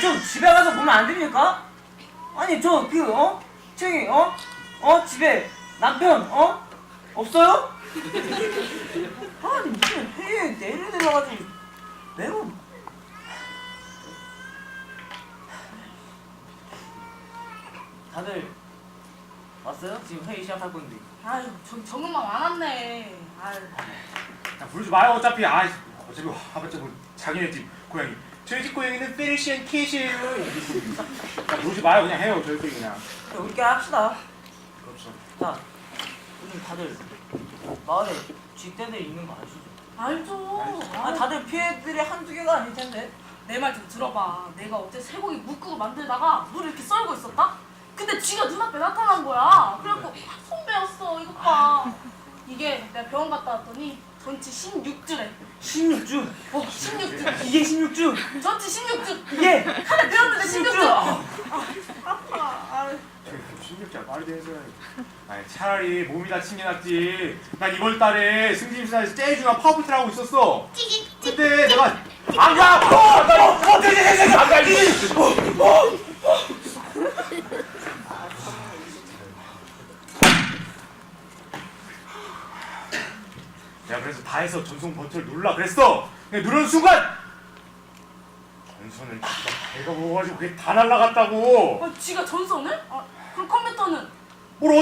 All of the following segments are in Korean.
집에 가서 보면 안 됩니까? 아니 저 그 어? 저기 어? 어 집에 남편 어? 없어요? 아니 무슨 회의에 내일 내려가지고 매우 다들 왔어요? 지금 회의 시작할 건데 아유, 저 정은만 많았네. 아유. 자 부르지 마요 어차피 아 어차피 하봤자 뭐 자기네 집 고양이 저희 집 고양이는 페르시안 캣이에요 자 부르지 마요 그냥 해요 저희끼리 그냥 자, 우리끼리 합시다 그렇죠 자 요즘 다들 마을에 쥐떼들 있는 거 아시죠? 알죠. 아 다들 피해들이 한두 개가 아닐 텐데 내 말 좀 들어봐. 내가 어제 쇠고기 묵국을 만들다가 물을 이렇게 썰고 있었다? 근데 쥐가 눈앞에 나타난 거야. 그래갖고 손배웠어. 이것 봐. 내가 병원 갔다 왔더니 전치 16주래. 16주 어, 16주. 이게 16주 전치 16주. 이게 하나 배웠는데 16주. 16주 아, 아파. 아유. 신경질 말이 되는 아니 차라리 몸이 다친 게 낫지 난 이번 달에 승진사에서 제일 중요한 파워부트를 하고 있었어 그때 내가 안 가 어! 어! 어! 되게 안가 내가 해서 전송 버튼을 눌러 그랬어 근데 누르는 순간 전선을 진짜 배가 먹어가지고 그게 다 날라갔다고 아, 쥐가 전선을? 아, 그럼 컴퓨터는? 뭘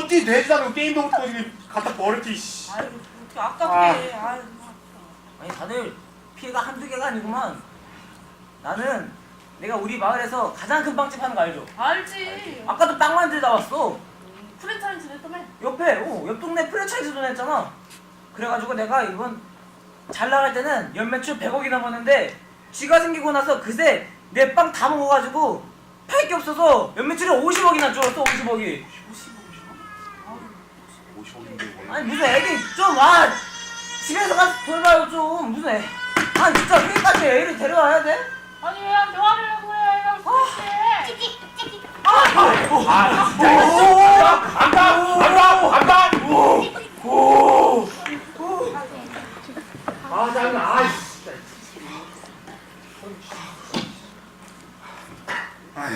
게임도 못하고 지금 갖다 버렸지 씨. 아유, 어떻게 아깝게. 아유. 아니 다들 피해가 한두 개가 아니구만 나는 내가 우리 마을에서 가장 큰 빵집 하는 거 알죠? 알지. 아까도 빵 만들다 왔어 프랜차이즈 했다며? 옆에 어, 옆 동네 프랜차이즈도 냈잖아 그래가지고 내가 이번 잘 나갈 때는 연매출 100억이나 버는데 쥐가 생기고 나서 그새 내 빵 다 먹어가지고 팔 게 없어서 연매출이 50억이나 줄었어 50억이. 50억인데 아니 무슨 애기 좀와. 집에서 가서 돌봐요 좀. 무슨 애. 아니 진짜 회의까지 애를 데려와야 돼? 아니 왜안 좋아하려고 해? 이럴 수 있지. 아 진짜 안가 안가 안가 아 짜증나 아 진짜 아휴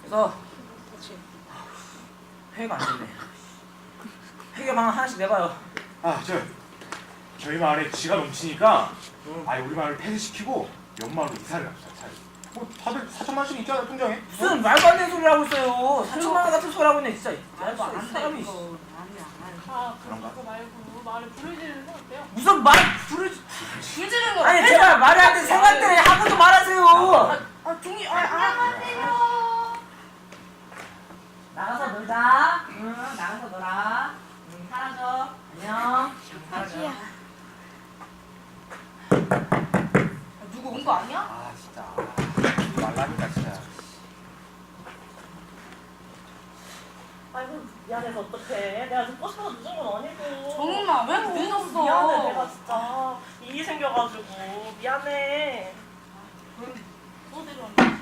그래서 회의가 안 됐네 회계 방안 하나씩 내봐요 아 저 저희 마을에 쥐가 넘치니까 응. 아예 우리 마을을 폐쇄시키고 연마을로 이사를 갑시다 차라리 뭐 다들 4천만 원씩 있잖아 통장에 무슨 말도 안 되는 소리 하고 있어요 4천만 원 같은 소리 하고 있네 진짜 말도 안 돼. 사람이 이거. 아니야. 아니야. 아, 그런가? 그거 말고 말을 부르지는 건 어때요? 무슨 말 부르지? 부르지는 거 아니? 제발 말이 안 돼 생각 때문에 하고도 말하세요. 아, 종이 아, 아. 나가서 놀자. 응 나가서 놀아. 응 사라져. 안녕. 사라져. 아, 누구 온 거 아니야? 아 진짜. 말라니까 진짜. 아이고 미안해서 어떡해 내가 지금 버스가 늦은 건 아니고 정은아 왜 늦었어? 미안해 내가 진짜 일이 생겨가지고 미안해 또 데려왔네.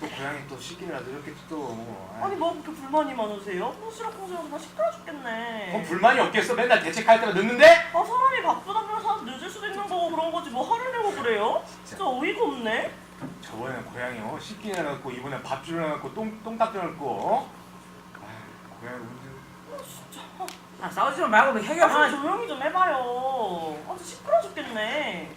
또 고양이 또 씻기느라 늦었겠지 또 아니 뭐 그렇게 불만이 많으세요? 호시락호시락 다 시끄러 죽겠네 뭐 불만이 없겠어 맨날 대책할 때마다 늦는데? 아 사람이 바쁘다 보면 사람 늦을 수도 있는 거고 그런 거지 뭐 화를 내고 그래요? 진짜 어이가 없네 저번에는 고양이 어? 씻기느라 갖고 이번에 밥 주려 갖고 똥, 똥 닦여 갖고 어? 고양이 문제 아 싸우지 좀 말고 해결 아 조용히 좀 해봐요. 아 진짜 시끄러 죽겠네.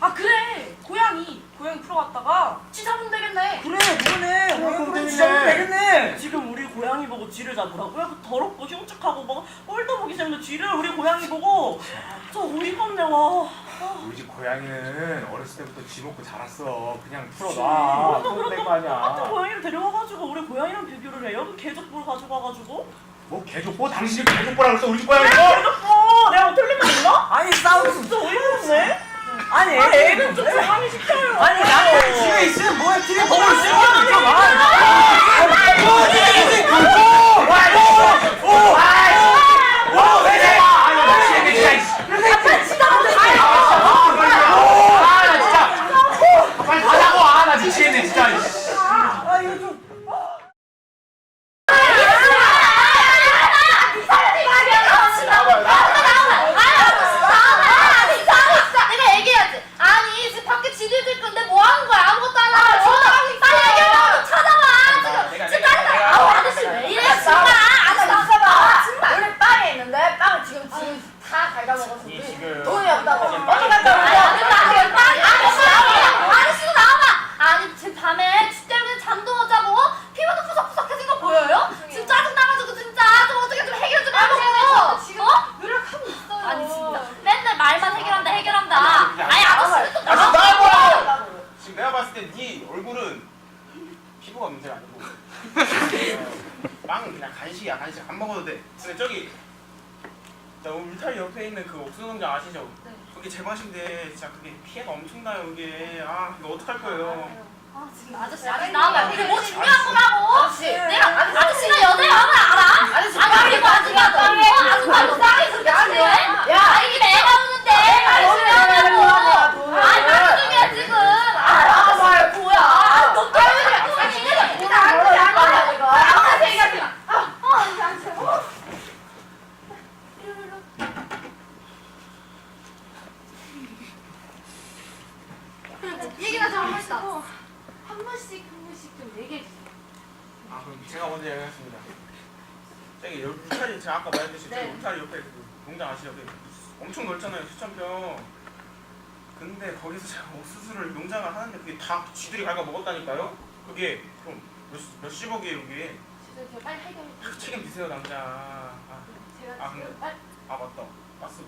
아 그래. 고양이. 고양이 풀어갔다가 쥐 잡으면 되겠네. 그래 그러네. 그럼 되겠네. 진짜 되겠네. 지금 우리 고양이 보고 쥐를 잡으라고요? 그 더럽고 흉측하고 뭐 꼴도 보기 싫은데 쥐를 우리 고양이 보고. 저 어이가 없네 와 우리 집 고양이는 어렸을 때부터 쥐 먹고 자랐어 그냥 풀어놔 그럼 될거 그렇게 똑같은 아니야 고양이를 데려와가지고 우리 고양이랑 비교를 해요? 그 개족볼 가져가가지고 뭐 개족보? 당신이 개족보라고 했어 우리 집 고양이 거? 개족보! 내가 틀린 말 몰라? 아니 싸우지 진짜 어이가 없네? 아니 아, 애는 좀 적당히 시켜요 아니 남편 집에 있으면 뭐야 TV 보고 있으면 좀왜 내가 아니 나 진짜 진짜 아나 진짜 빨리 가자고 아나 미치겠네 진짜 아 이거 좀 내가 얘기해야지. 아니 피부가 문제가 아니고 어, 빵은 그냥 간식이야 간식 안 먹어도 돼 근데 저기 저 울타리 옆에 있는 그 옥수수 농장 아시죠? 네. 그게 제 맛인데 진짜 그게 피해가 엄청나요 이게. 아 이거 어떡할 거예요? 아 지금 아저씨 아저씨, 나와봐 이게 뭐 아저씨. 중요한 거라고 아저씨. 내가 아- 아저씨가 여자야 알아? 아저씨, 아저씨 맞으면 너무 아줌마도 싸게 소리 치네 야 이게 내가 오는데 말이 중요하냐고 아이 말이 중요해 지금 아 말 뭐야 아너 때문에 아니 내가 진짜 안 그래 안 그래 이거 아무나 얘기하지 마 아, 얘기나 좀 한 번씩 하고 한 번씩 한 번씩 좀 얘기해 주세요. 아 그럼 제가 먼저 얘기하겠습니다 저기 여기 울타리 제가 아까 말했듯이 네. 저기 울타리 옆에 그 농장 아시죠? 그 엄청 넓잖아요 수천 평 근데 거기서 제가 옥수수를 농장을 하는데 그게 다 쥐들이 갉아 먹었다니까요? 그게 그럼 몇, 몇십억이에요 그게 저 빨리 해결해 주세요. 그 책임지세요 당장 아, 제가 아, 지금 근데- 빨리 아 맞다 가스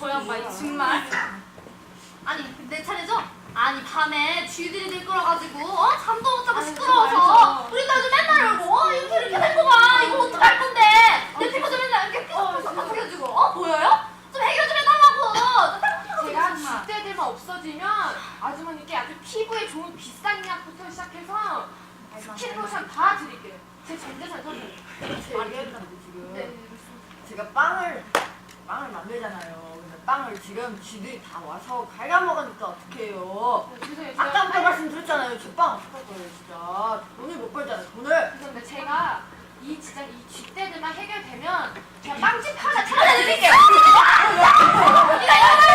저 양반이 정말 아니 내 차례죠? 아니 밤에 쥐들이 들끓어가지고 어? 잠도 못 자고 시끄러워서 우리 딸도 맨날 울고 어? 이렇게 이렇게 된 거봐 이거 어떡할 건데 내 피부 좀 맨날 이렇게 삐죽삐죽해가지고 어? 보여요? 좀 해결 좀 해달라고 제가 쥐떼들만 없어지면 아주머니께 아주 피부에 좋은 비싼 약부터 시작해서 스킨 로션 다 드릴게요. 제 전재산 선물. 얘기했는데 지금 네. 제가 빵을 빵을 만들잖아요. 근데 빵을 지금 쥐들이 다 와서 갉아먹으니까 어떡해요. 죄송해요. 제가 아까부터 빨리- 말씀드렸잖아요. 제빵 어떡할 거예요 진짜. 돈을 못 벌잖아요. 돈을. 죄송한데 제가 이 진짜 이 쥐떼들만 해결되면 제가 빵집 하나 차려드릴게요.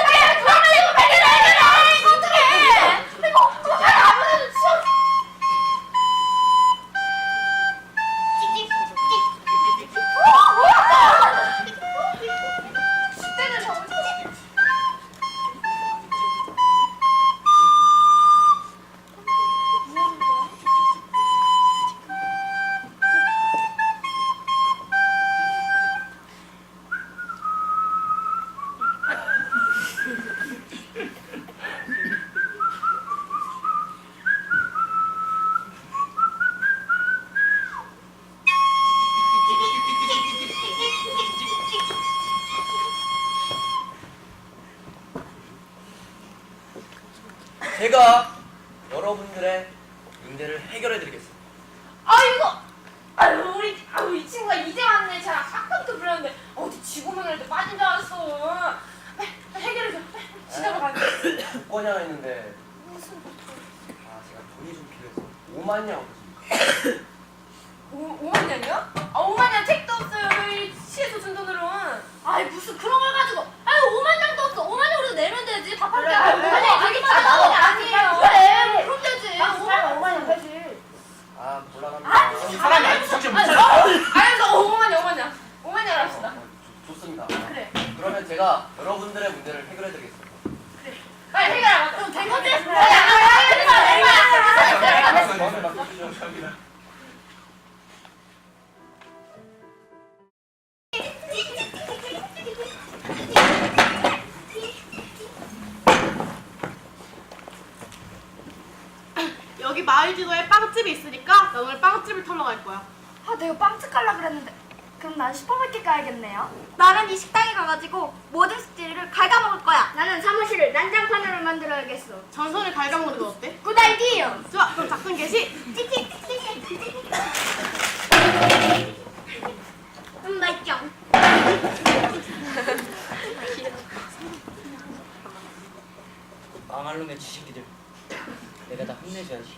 제가 여러분들의 문제를 해결해 드리겠습니다. 아이고 아유 우리 아유 이 친구가 이제 왔네. 제가 아까부터 불렀는데 어디 지구명이라도 빠진 줄 알았어. 빨리, 빨리 해결해줘. 빨리 지나가 가야 돼 복권이가 있는데. 아 제가 돈이 좀 필요해서 5만 냥 제가 여러분들의 문제를 해결해 드리겠습니다. 빨리 아니, 아니, 아니, 아니, 아니, 아니. 저한테 맡겨주시죠. 여기 마을 지도에 빵집이 있으니까 나 오늘 빵집을 털러 갈 거야. 아, 내가 빵집 가려 그랬는데. 그럼 난 슈퍼마켓 가야겠네요. 나는 이 식당에 가가지고 모든 숙제를 갉아먹을 거야. 나는 사무실을 난장판으로 만들어야겠어. 전선을 갉아먹는 건 어때? 굿 아이디어. 좋아, 그럼 작전 개시. 음, 맛있죠? 망할 놈의 지식이들 내가 다 혼내줘야지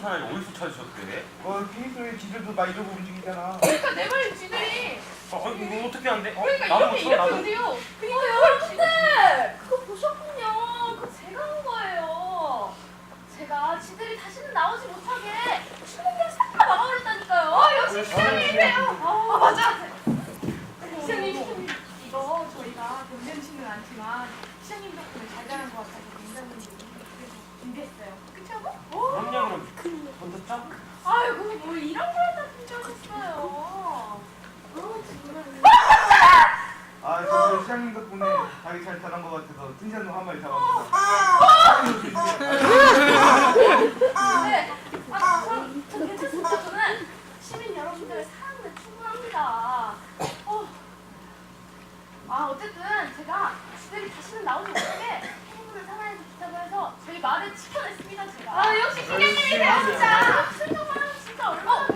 부는 사람이 어디서 찾으셨대? 어 피니소의 지들도 막 이러고 움직이잖아. 그러니까 내 말이 지들이 어, 어 이거 어떻게 안 돼? 어, 그러니까 나도 이렇게 못 이렇게 나도. 온대요. 그니까요. 여러분들 그거 보셨군요. 그거 제가 한 거예요. 제가 지들이 다시는 나오지 못하게 신문들 싹다 막아버렸다니까요. 아 역시 시장님이세요. 아 맞아. 시장님, 시장님. 이거 저희가 변변치는 않지만 시장님 덕분에 잘 자란 것 같아서 굉장히 그래서 준비했어요. 그럼요 그럼 던졌죠? 아이고 뭐 이런 걸다 준비하셨어요. 어 정말. 아 저도 시장님 덕분에 자기 잘 자란 것 같아서 찐시한 놈한 마리 잡았습니다. 네. 아, 전, 전 괜찮습니다. 저는 시민 여러분들의 사랑에 충분합니다. 어. 아, 어쨌든 제가 지들이 다시는 나오지 못하게 행운을 사나이에서 부탁을 해서 저희 마을을 지켜냈습니다, 제가. 아, 신경님이세요, 진짜. 진짜 얼마나.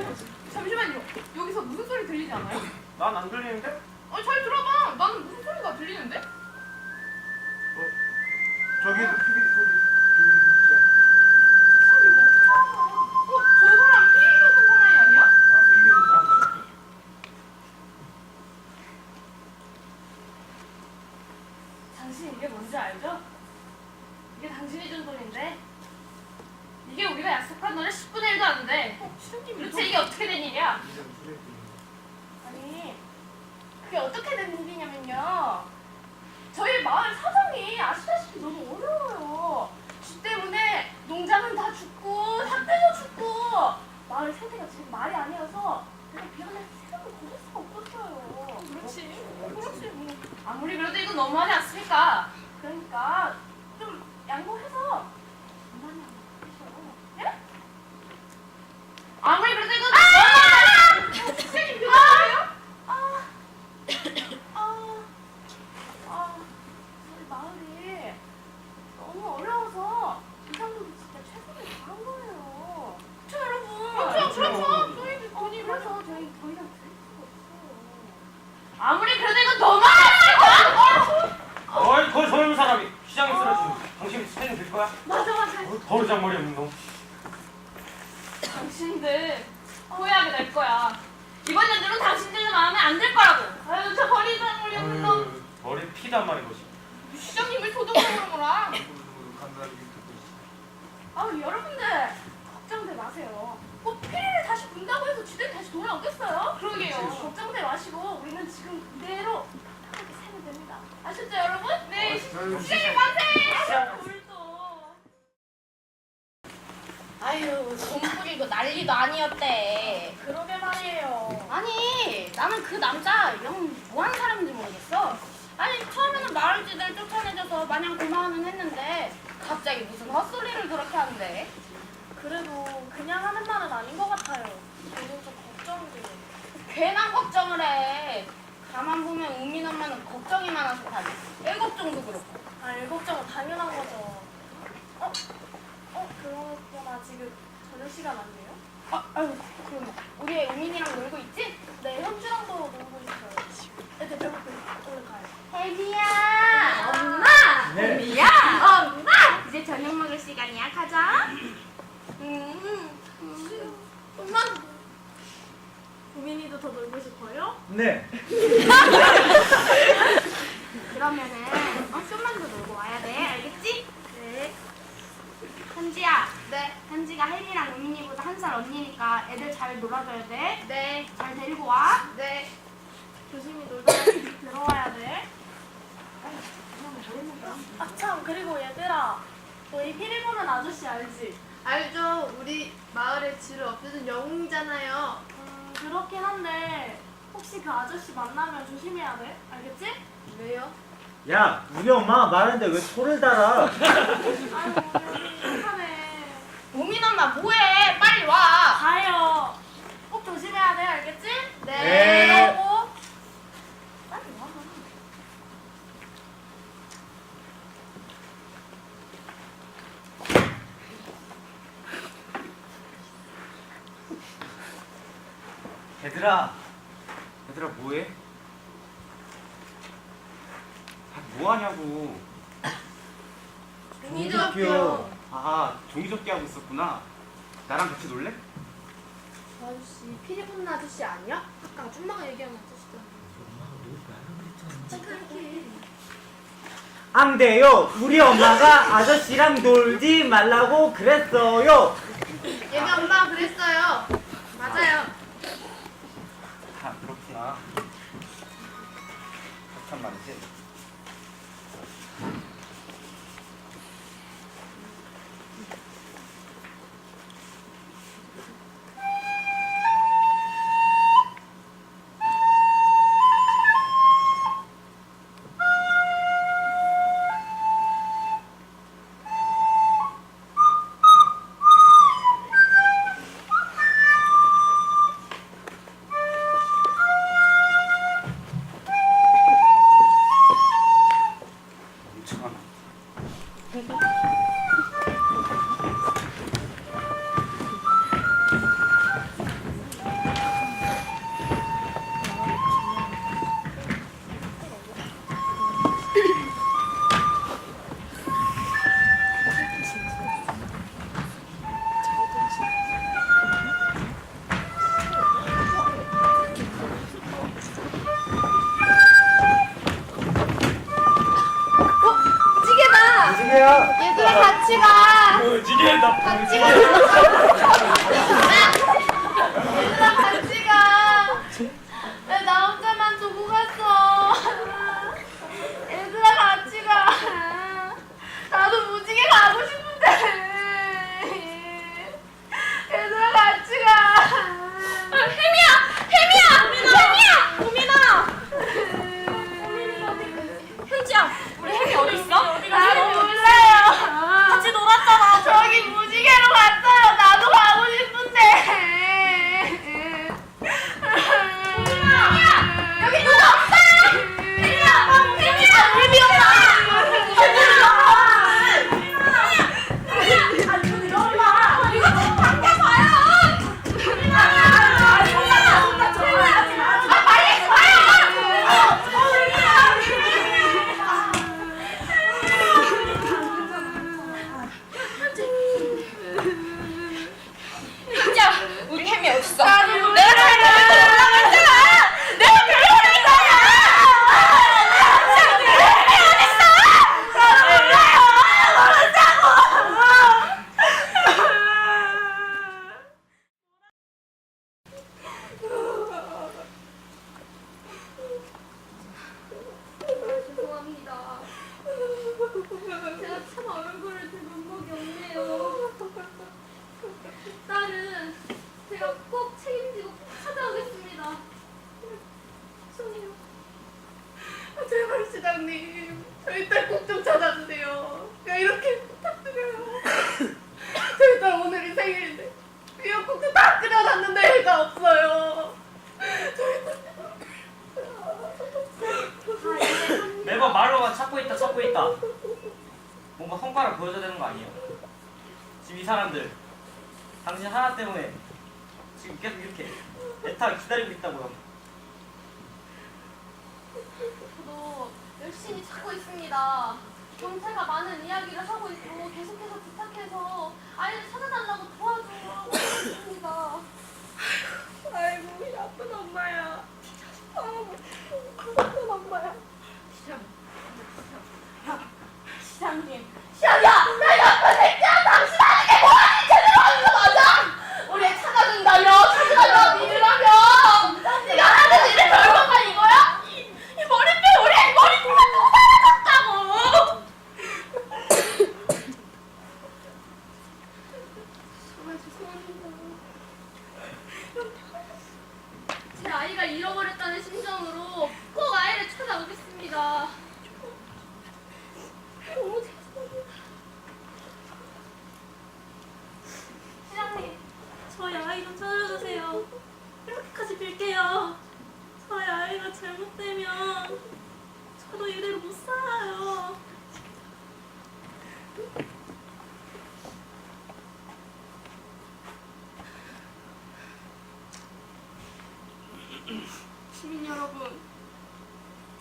잠시만요. 여기서 무슨 소리 들리지 않아요? 난 안 들리는데? 어, 잘 들어봐. 나는 무슨 소리가 들리는데? 저기도 피리 소리 들리는지. 참 이거 어떡하나. 어, 저 사람 피리 부는 사나이 아니야? 아 피리 당신 이게 뭔지 알죠? 이게 당신이 준 돈인데 이게 우리가 약속한 돈의 10분의 1도 안 돼. 도대체 이게 어떻게 된 일이야? 아니, 그게 어떻게 된 일이냐면요. 저희 마을 사정이 아시다시피 너무 어려워요. 쥐 때문에 농장은 다 죽고, 닭들도 죽고, 마을 상태가 지금 말이 아니어서 내가 미안해서 세금을 거둘 수가 없었어요. 그렇지. 그렇지, 뭐. 아무리 그래도 이건 너무하지 않습니까? 그러니까 좀 양보해서 그만이 안 되셔. 예? 아무리 그래도 이건 선생님 그거예요? 아, 아, 아, 저희 마을이 너무 어려워서 이상도도 진짜 최선을 다한 거예요. 그쵸 여러분? 그렇죠, 그렇죠. 저희도 어, 돈이 그래서 저희 더 이상 드릴 수가 없어요. 아무리 그래도 이건 너무하지 않습니까? 어이 그 젊은 사람이 시장에 쓰러지고 당신이 스탠딩 될 거야? 맞아 맞아. 버르장머리 없는 놈 당신들 후회하게 될 거야. 이번 연도는 당신들 마음에 안 들 거라고. 아유 저 버리장 머리 없는 놈. 어휴, 말인 거지 시장님을 도둑으로 거라. 간단하게 듣고 있어. 아 여러분들 걱정들 마세요. 뭐 피리를 다시 분다고 해서 쥐들이 다시 돌아오겠어요? 그러게요. 걱정들 마시고 우리는 지금 그대로 편하게 살면 됩니다. 아셨죠 여러분? 네. 시장님 만세! 우리도. 아유 돈 뿌리고 난리도 아니었대. 그러게 말이에요. 아니 나는 그 남자 영 뭐한 사람인지 모르겠어. 아니 처음에는 마을쥐들 쫓아내줘서 마냥 고마워는 했는데 갑자기 무슨 헛소리를 그렇게 하는데. 그래도 그냥 하는 말은 아닌 것 같아요. 저는 좀 걱정이 돼요. 괜한 걱정을 해. 가만 보면 우민 엄마는 걱정이 많아서 다니. 애 걱정도 그렇고. 아, 일 걱정은 당연한 거죠. 어? 어? 그러구나. 지금 저녁 시간 아니에요? 아, 아유 그럼 우리 애 우민이랑 놀고 있지? 네, 현주랑도 놀고 있어요. 애들 배고프니 얼른 혜지야. 엄마! 네. 미야! 엄마! 이제 저녁 먹을 시간이야. 가자. 음. 엄마! 우민이도 더 놀고 싶어요? 네. 그러면은 어, 좀만 더 놀고 와야 돼. 알겠지? 네. 현지야. 네. 현지가 혜리랑 우민이보다 한 살 언니니까 애들 잘 놀아줘야 돼. 네. 잘 데리고 와. 네. 조심히 놀다가 들어와야 돼. 아참 그리고 얘들아 너희 피리 보는 아저씨 알지? 알죠? 우리 마을의 쥐를 없애준 영웅이잖아요. 음 그렇긴 한데 혹시 그 아저씨 만나면 조심해야 돼. 알겠지? 왜요? 야, 우리 엄마가 말하는데 왜 소를 달아? 아유 착하네. 우민 엄마 뭐해? 빨리 와. 가요. 꼭 조심해야 돼. 알겠지? 네. 그 얘들아 얘들아 뭐해? 아, 뭐하냐고 종이접기요. 아 종이접기 하고 있었구나 나랑 같이 놀래? 아저씨 피리 붓는 아저씨 아니야? 아까 아줌마가 얘기하는 아저씨잖아. 착각해. 안 돼요. 우리 엄마가 아저씨랑 놀지 말라고 그랬어요. 얘네 엄마가 그랬어요. 맞아요. 그단 말이지. 아, 찍어. 원장님 저희 딸 꼭 좀 찾아주세요. 그냥 이렇게 부탁드려요. 저희 딸 오늘이 생일인데 미역국도 다 끓여놨는데 애가 없어요. 매번 말로만 찾고 있다 찾고 있다 뭔가 성과를 보여줘야 되는 거 아니에요? 지금 이 사람들 당신 하나 때문에 지금 계속 이렇게 애타 기다리고 있다고요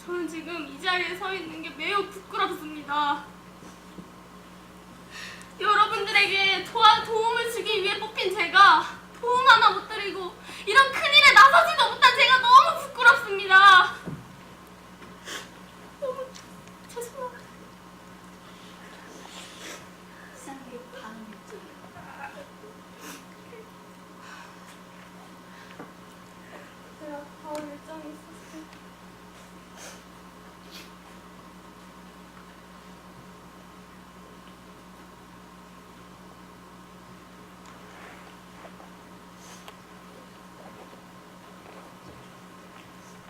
저는 지금 이 자리에 서 있는 게 매우 부끄럽습니다. 여러분들에게 도와, 도움을 주기 위해 뽑힌 제가 도움 하나 못 드리고 이런 큰일에 나서지도 못한 제가 너무 부끄럽습니다. 너무 죄송합니다. 제가 다음 일정이 있었어요.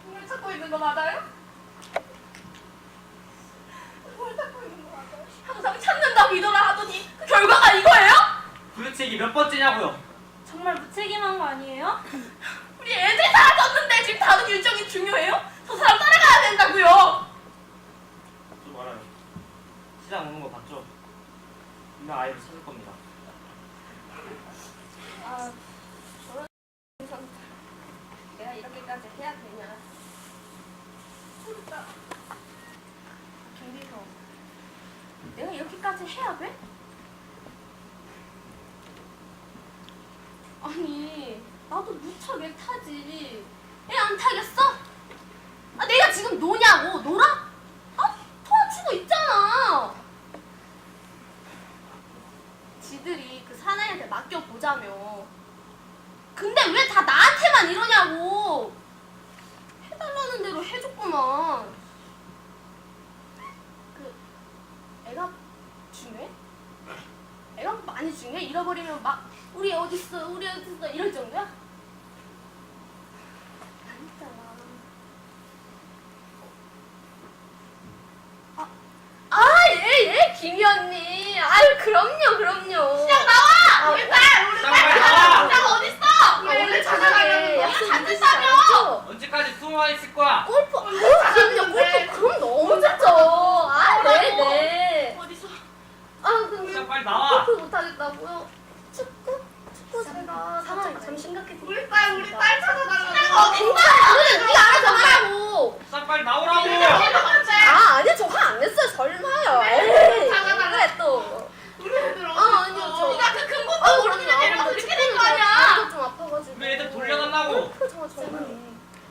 뭘 찾고 있는 거 맞아요? 뭘 찾고 있는 거 맞아요? 항상 찾는다고 이더라 하더니 그 결과가 이거예요? 도대체 번째냐고요? 정말 무책임한 거 아니에요? 우리 애들 사라졌는데 지금 다른 일정이 중요해요? 저 사람 따라가야 된다고요. 좀 알아요. 시장 오는 거 봤죠? 분명 아이를 찾을 겁니다. 아, 저런 상 내가 이렇게까지 해야 되냐? 진짜. 김비서, 내가 이렇게까지 해야 돼? 아니, 나도 무척 애 타지. 애 안 타겠어? 아, 내가 지금 노냐고? 놀아? 아, 도와주고 있잖아. 지들이 그 사나이한테 맡겨 보자며. 근데 왜 다 나한테만 이러냐고. 해달라는 대로 해줬구만. 그, 애가 중요해? 애가 많이 중요해? 잃어버리면 막, 우리 어딨어, 우리 어딨어, 이럴 정도야? 아니잖아. 아, 아, 예, 예, 김이 언니. 아유, 그럼요, 그럼요. 시작 나와! 우리 딸, 우리 빨리 나와! 나 어딨어? 우리 애들 찾아가려고. 약속 잡혔다며? 언제까지 숨어 있을 거야? 골프, 아유, 그럼요, 골프. 그럼 너무 좋죠. 아, 네네. 어디서? 아, 근데 시장 빨리 나와! 골프 못하겠다고요? 축구? 축구 제가 상황이 참 우리 딸 찾아달라고. 어, 괜찮아. 그래, 네가 알아서 하라고. 시장 빨리 나오라고! 아, 아니, 저화 안 냈어요. 설마요. 에이. 왜 또. 우리 애들 어디 아, 아니요, 저. 네가 그큰 것도 아유, 모르는데 그럼요. 내려가서 근데 이렇게 된 거 아니야? 좀 아파가지고. 우리 애들 돌려달라고! 골프 정말 정말.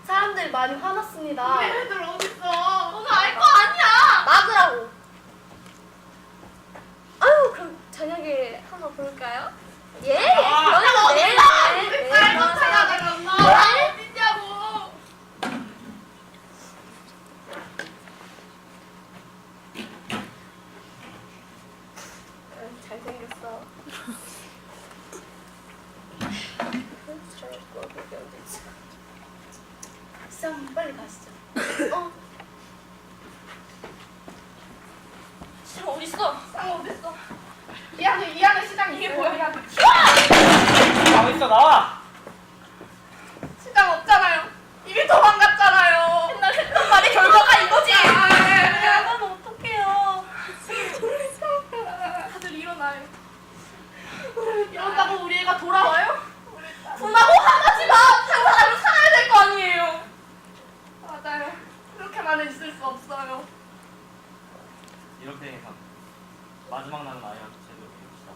사람들이 많이 화났습니다. 우리 애들 어딨어? 너는 알 거 아니야? 막으라고. 아유, 그럼 저녁에 한번 볼까요? 예, 예. 아, 그러면 내일, 네, 네, 딸 좀 그러세요. 찾아달라고. 어딨냐고? 응, 잘생겼어. 시장 빨리 가시죠. 어, 시장 어딨어? 상 어딨어? 이 안에 이 안에 시장 이게 뭐야? 이 안에. 나와 있어 나와! 시장 없잖아요. 이미 도망갔잖아요. 맨날 했던 말의 결과가 이거지? 아, 난 어떡해요. 다들 일어나요. 이런다고 우리 애가 돌아와요? 분하고 화나지 마! 상사람은 살아야 될 거 아니에요. 맞아요. 그렇게만은 있을 수 없어요. 이렇게 해서 마지막 나는 아이한테 제대로 해봅시다.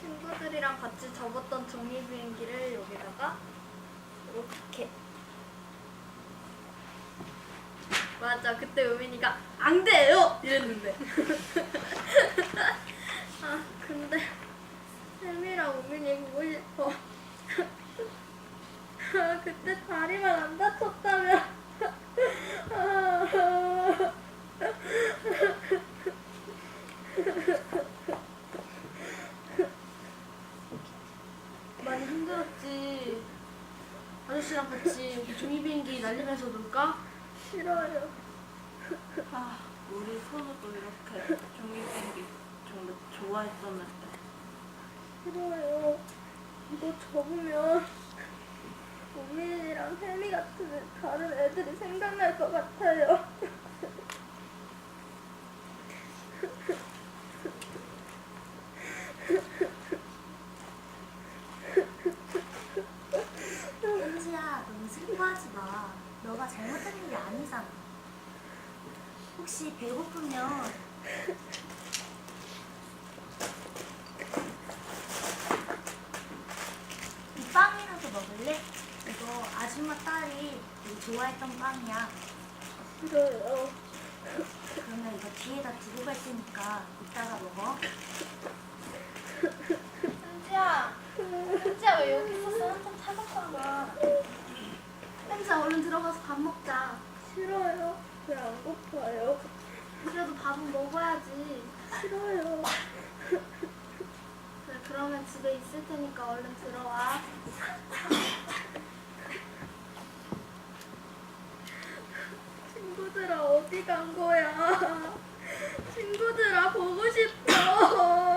친구들이랑 같이 접었던 종이 비행기를 여기다가 이렇게 맞아. 그때 우민이가 안 돼요! 이랬는데 아 근데 쌤이랑 우민이 보고 싶어 아 그때 다리만 안 다쳤다면 아, 많이 힘들었지. 아저씨랑 같이 여기 종이 비행기 날리면서 놀까? 싫어요. 아, 우리 선우도 이렇게 종이 비행기 정말 좋아했었는데. 싫어요. 이거 접으면 우민이랑 혜미 같은 다른 애들이 생각날 것 같아요. 은지야, 너무 슬퍼하지 마. 너가 잘못한 일이 아니잖아. 혹시 배고프면 이 빵이라도 먹을래? 이거 아줌마 딸이 좋아했던 빵이야. 싫어요. 그러면 이거 뒤에다 두고 갈 테니까 이따가 먹어. 은지야, 은지야 왜 여기 있었어? 한참 차갑잖아. 은지야, 얼른 들어가서 밥 먹자. 싫어요. 왜 안 고파요? 그래도 밥은 먹어야지. 싫어요. 그러면 집에 있을 테니까 얼른 들어와. 친구들아 어디 간 거야? 친구들아 보고 싶어.